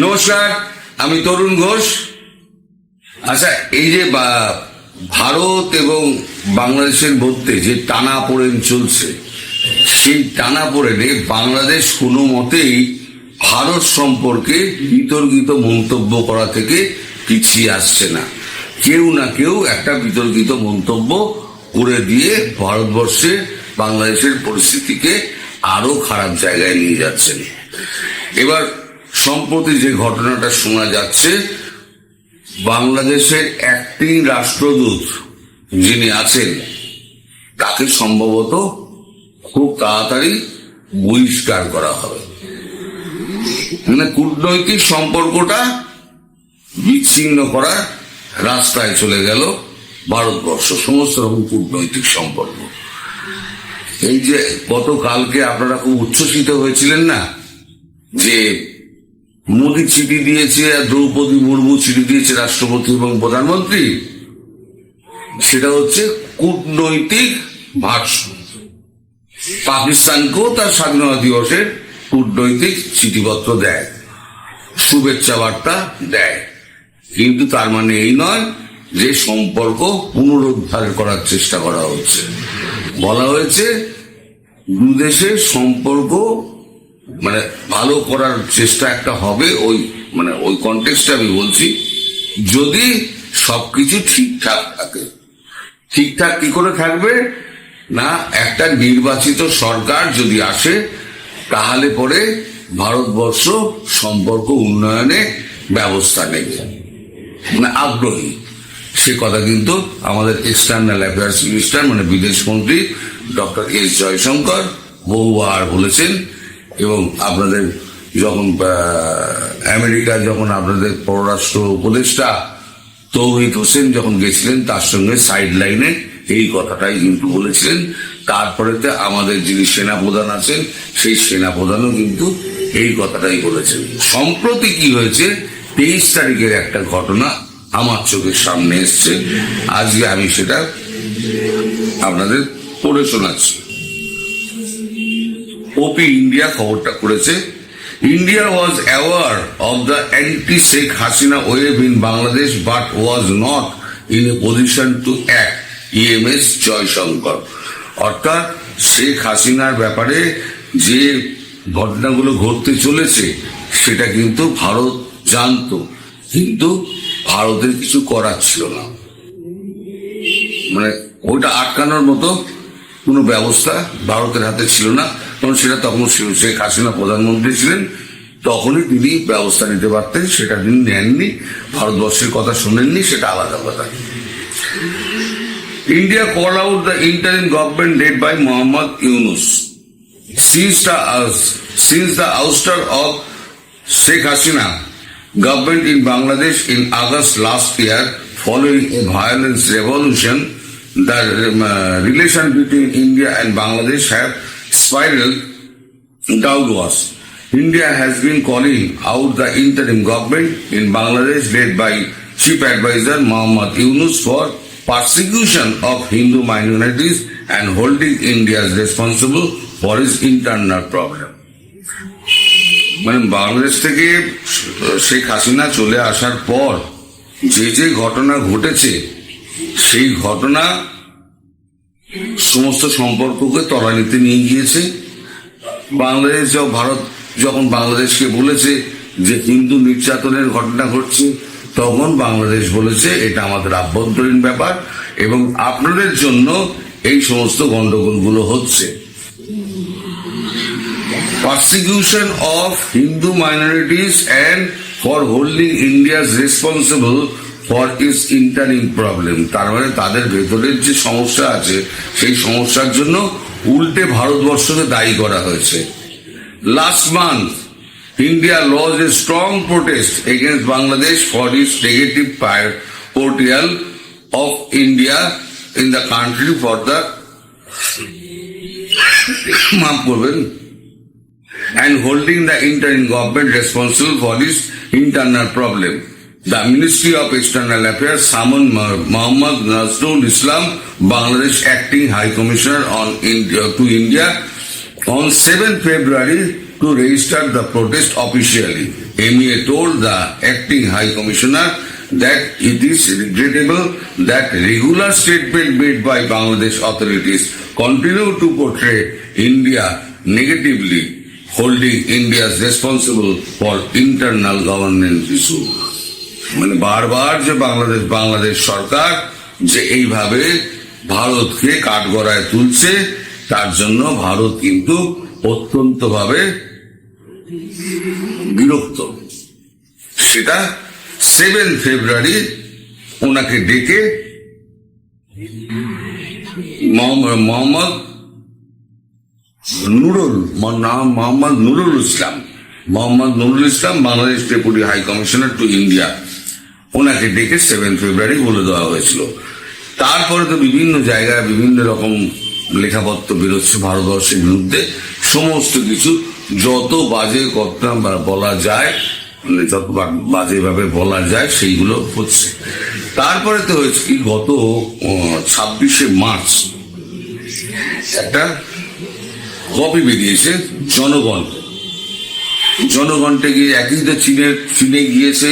নমস্কার, আমি তরুণ ঘোষ। আচ্ছা এই যে ভারত এবং বাংলাদেশের মধ্যে যে টানা পড়েন চলছে, সেই টানা পড়েনে বাংলাদেশ কোনো মতেই ভারত সম্পর্কে বিতর্কিত মন্তব্য করা থেকে পিছিয়ে আসছে না। কেউ না কেউ একটা বিতর্কিত মন্তব্য করে দিয়ে ভারতবর্ষে বাংলাদেশের পরিস্থিতিকে আরও খারাপ জায়গায় নিয়ে যাচ্ছেন। এবার সম্প্রতি যে ঘটনাটা শোনা যাচ্ছে, বাংলাদেশের অ্যাক্টিং রাষ্ট্রদূত যিনি আছেন, তাকে সম্ভবত খুব তাড়াতাড়ি বহিষ্কার করা হবে। মানে কূটনৈতিক সম্পর্কটা বিচ্ছিন্ন করার রাস্তায় চলে গেল ভারতবর্ষ, সমস্ত রকম কূটনৈতিক সম্পর্ক। এই যে গতকালকে আপনারা খুব উচ্ছ্বসিত হয়েছিলেন না যে মোদী চিঠি দিয়েছে আর দ্রৌপদী মুর্মু চিঠি দিয়েছে রাষ্ট্রপতি এবং প্রধানমন্ত্রী। সেটা হচ্ছে কূটনৈতিক ভাষণ পাকিস্তানকেও তার স্বাধীনতা দিবসের কূটনৈতিক চিঠিপত্র দেয়, শুভেচ্ছা বার্তা দেয়। কিন্তু তার মানে এই নয় যে সম্পর্ক পুনরুদ্ধার করার চেষ্টা করা হচ্ছে। বলা হয়েছে, দুদেশের সম্পর্ক মানে ভালো করার চেষ্টা একটা হবে, ওই মানে ওই কন্টেক্সটে আমি বলছি। যদি সবকিছু ঠিকঠাক থাকে, ঠিকঠাক কি করে থাকবে? না, একটা নির্বাচিত সরকার যদি আসে, তাহলে পরে ভারতবর্ষ সম্পর্ক উন্নয়নে ব্যবস্থা নেবে। মানে আগ্রহী। সে কথা কিন্তু আমাদের এক্সটার্নাল অ্যাফেয়ার্স মিনিস্টার মানে বিদেশ মন্ত্রী, ডক্টর এস জয়শঙ্কর বহুবার বলেছেন। এবং আপনাদের যখন আমেরিকা যখন আপনাদের পররাষ্ট্র উপদেষ্টা তৌহিদ হোসেন যখন গেছিলেন, তার সঙ্গে সাইড লাইনে এই কথাটাই কিন্তু বলেছিলেন। তারপরেতে আমাদের যিনি সেনাপ্রধান আছেন, সেই সেনাপ্রধানও কিন্তু এই কথাটাই বলেছেন। সম্প্রতি কি হয়েছে, তেইশ তারিখের একটা ঘটনা আমার চোখের সামনে এসছে। আজকে আমি সেটা আপনাদের পড়ে শোনাচ্ছি। ওপি ইন্ডিয়া খবরটা করেছে। India was aware of the anti Sheikh Hasina wave in Bangladesh but was not in a position to act EAM S Jaishankar অর্থাৎ শেখ হাসিনার ব্যাপারে যে ঘটনাগুলো ঘটতে চলেছে, সেটা কিন্তু ভারত জানতো। কিন্তু ভারতের কিছু করার ছিল না। মানে ওইটা আটকানোর মতো কোনো ব্যবস্থা ভারতের হাতে ছিল না। তখন সেটা তখন শেখ হাসিনা প্রধানমন্ত্রী ছিলেন, তখনই তিনি ব্যবস্থা নিতে পারতেন, সেটা তিনি নেননি, ভারতবর্ষের কথা শোনেননি, সেটা আলাদা কথা। India call out the interim government led by Mohammad Yunus since since the ouster of Sheikh Hasina government in Bangladesh in August last year following a violence revolution the relation between India and Bangladesh have spiraled downwards. India has been calling out the interim government in Bangladesh led by Chief Advisor Muhammad Yunus for persecution of Hindu minorities and holding India responsible for its internal problem. মানে বাংলাদেশ থেকে শেখ হাসিনা চলে আসার পর যে যে ঘটনা ঘটেছে সেই ঘটনা সমস্ত সম্পর্ককে তলানিতে নিয়ে গিয়েছে। বাংলাদেশ ভারত যখন বাংলাদেশকে বলেছে যে হিন্দু নির্যাতনের ঘটনা ঘটছে, তখন বাংলাদেশ বলেছে এটা আমাদের আভ্যন্তরীণ ব্যাপার এবং আপনাদের জন্য এই সমস্ত গন্ডগোলগুলো হচ্ছে। Persecution of Hindu minorities and for holding India responsible for its interim problem তার মানে তাদের ভেতরের যে সমস্যা আছে, সেই সমস্যার জন্য উল্টে ভারতবর্ষকে দায়ী করা হয়েছে last month India lodge a strong protest against Bangladesh for its negative portrayal of India in the country for the মাফ করবেন and holding the interim government responsible for its internal problem. The Ministry of External Affairs summoned Mo- Muhammad Nazrul Islam, Bangladesh Acting High Commissioner on India, to India on 7 February to register the protest officially. MEA told the acting High Commissioner that it is regrettable that regular statement made by Bangladesh authorities continue to portray India negatively, holding India responsible for internal governance issues. মানে বারবার যে বাংলাদেশ বাংলাদেশ সরকার যে এইভাবে ভারতকে কাঠগড়ায় তুলছে, তার জন্য ভারত কিন্তু অত্যন্ত ভাবে বিরক্ত। সেটা সেভেন ফেব্রুয়ারি ওনাকে ডেকে মোহাম্মদ নুরুল নাম Mohammad Nurul Islam. Mohammad Nurul Islam Bangladesh deputy high commissioner to India. ওনাকে ডেকে সেভেন ফেব্রুয়ারি বলে দেওয়া হয়েছিল। তারপরে তো বিভিন্ন জায়গায় বিভিন্ন রকম লেখাপত্র বেরোচ্ছে ভারতবর্ষের বিরুদ্ধে। সমস্ত কিছু, যত বাজে কথা বলা যায় মানে যত বাজেভাবে বলা যায়, সেইগুলো হচ্ছে। তারপরে তো হয়েছে কি, গত ছাব্বিশে মার্চ একটা কপি বেরিয়েছে জনগণ। জনগণকে গিয়ে একই তো চীনে চীনে গিয়েছে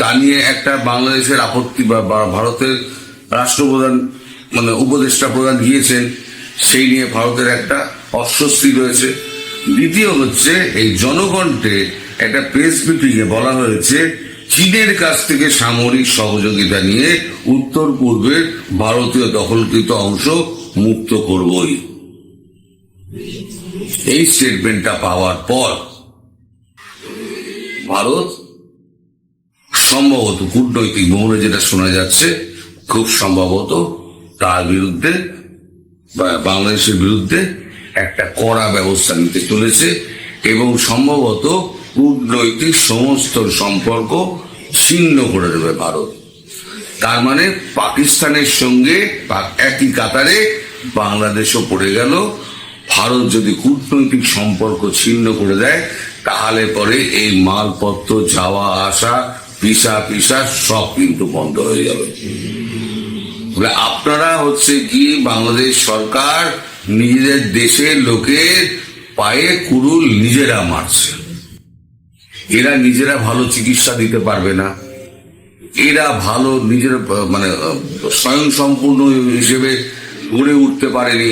তা নিয়ে একটা বাংলাদেশের আপত্তি বা ভারতের রাষ্ট্রপ্রধান মানে উপদেষ্টা প্রধান গিয়েছেন, সেই নিয়ে ভারতের একটা অস্বস্তি রয়েছে। দ্বিতীয় হচ্ছে, এই জনগণকে একটা প্রেস মিটিং এ বলা হয়েছে, চীনের কাছ থেকে সামরিক সহযোগিতা নিয়ে উত্তর পূর্বের ভারতীয় দখলকৃত অংশ মুক্ত করবই। এই স্টেটমেন্টটা পাওয়ার পর ভারত সম্ভবত কূটনৈতিক মহলে যেটা শোনা যাচ্ছে, খুব সম্ভবত তার বিরুদ্ধে বাংলাদেশের বিরুদ্ধে একটা কড়া ব্যবস্থা নিতে চলেছে এবং সম্ভবত কূটনৈতিক সমস্ত সম্পর্ক ছিন্ন করে দেবে ভারত। তার মানে পাকিস্তানের সঙ্গে একই কাতারে বাংলাদেশও পড়ে গেল। ভারত যদি কূটনৈতিক সম্পর্ক ছিন্ন করে দেয়, তাহলে পরে এই মালপত্র যাওয়া, আসা পিসা পিসা সব কিন্তু বন্ধ হয়ে যাবে। আপনারা হচ্ছে কি বাংলাদেশ সরকার নিজেদের দেশের লোকের পায়ে কুরুল নিজেরা মারছে। এরা নিজেরা ভালো চিকিৎসা দিতে পারবে না। এরা ভালো নিজের মানে স্বয়ং সম্পূর্ণ হিসেবে গড়ে উঠতে পারেনি।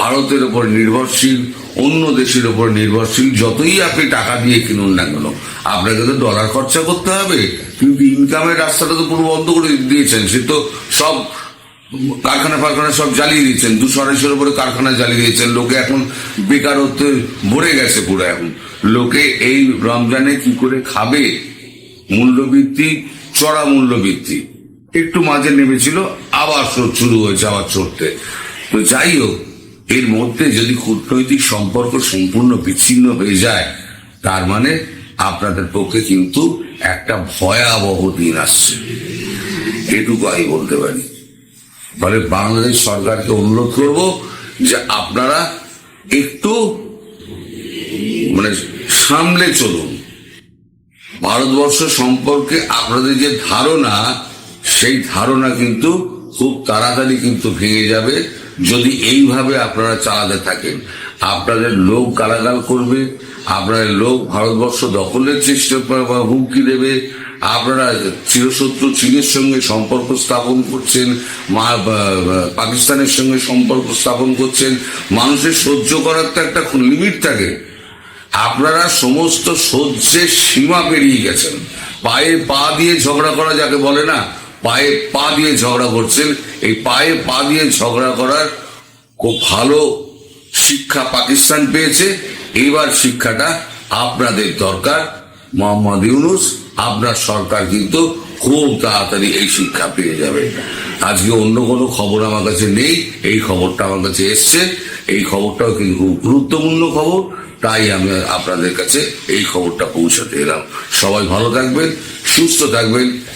ভারতের উপর নির্ভরশীল, অন্য দেশের উপর নির্ভরশীল, যতই আপনি টাকা দিয়ে কিনুন না কেন, আপনাকে তো ডলার খরচা করতে হবে। কিন্তু ইনকামের রাস্তাটা তো পুরো বন্ধ করে দিয়েছেন। সে তো সব কারখানা ফারখানা সব জ্বালিয়ে দিয়েছেন। দুশো আড়াইশোর উপরে কারখানা জ্বালিয়ে দিয়েছেন। লোকে এখন বেকারত্বে ভরে গেছে পুরো এখন। লোকে এই রমজানে কি করে খাবে? মূল্যবৃদ্ধি, চড়া মূল্যবৃদ্ধি। একটু মাঝে নেমেছিল, আবার শুরু হয়েছে আবার চড়তে তো যাই হোক এর মধ্যে যদি কূটনৈতিক সম্পর্ক সম্পূর্ণ বিচ্ছিন্ন হয়ে যায়, তার মানে আপনাদের পক্ষে কিন্তু একটা ভয়াবহ দিন আসছে। এটুকু আমি বলতে পারি। ফলে বাংলাদেশ সরকারকে অনুরোধ করব যে আপনারা একটু মানে সামলে চলুন। ভারতবর্ষ সম্পর্কে আপনাদের যে ধারণা, সেই ধারণা কিন্তু খুব তাড়াতাড়ি কিন্তু ভেঙে যাবে। যদি এইভাবে আপনারা চালাতে থাকেন, আপনাদের লোক গালাগাল করবে, আপনাদের লোক ভারতবর্ষ দখলের চেষ্টা হুমকি দেবে, আপনারা চিরশত্রু চীনের সঙ্গে সম্পর্ক স্থাপন করছেন পাকিস্তানের সঙ্গে সম্পর্ক স্থাপন করছেন, মানুষের সহ্য করার তো একটা লিমিট থাকে। আপনারা সমস্ত সহ্যের সীমা পেরিয়ে গেছেন। পায়ে পা দিয়ে ঝগড়া করা যাকে বলে না পায়ে পা দিয়ে ঝগড়া করছেন, এই পায়ে পা দিয়ে ঝগড়া করার খুব ভালো শিক্ষা পাকিস্তান পেয়েছে। এইবার শিক্ষাটা আপনাদের দরকার। মোহাম্মদ ইউনুস, আপনার সরকার কিন্তু খুব তাড়াতাড়ি এই শিক্ষা পেয়ে যাবে। আজকে অন্য কোনো খবর আমার কাছে নেই, এই খবরটা আমার কাছে এসছে। এই খবরটাও কিন্তু খুব গুরুত্বপূর্ণ খবর, তাই আমি আপনাদের কাছে এই খবরটা পৌঁছাতে এলাম। সবাই ভালো থাকবেন, সুস্থ থাকবেন।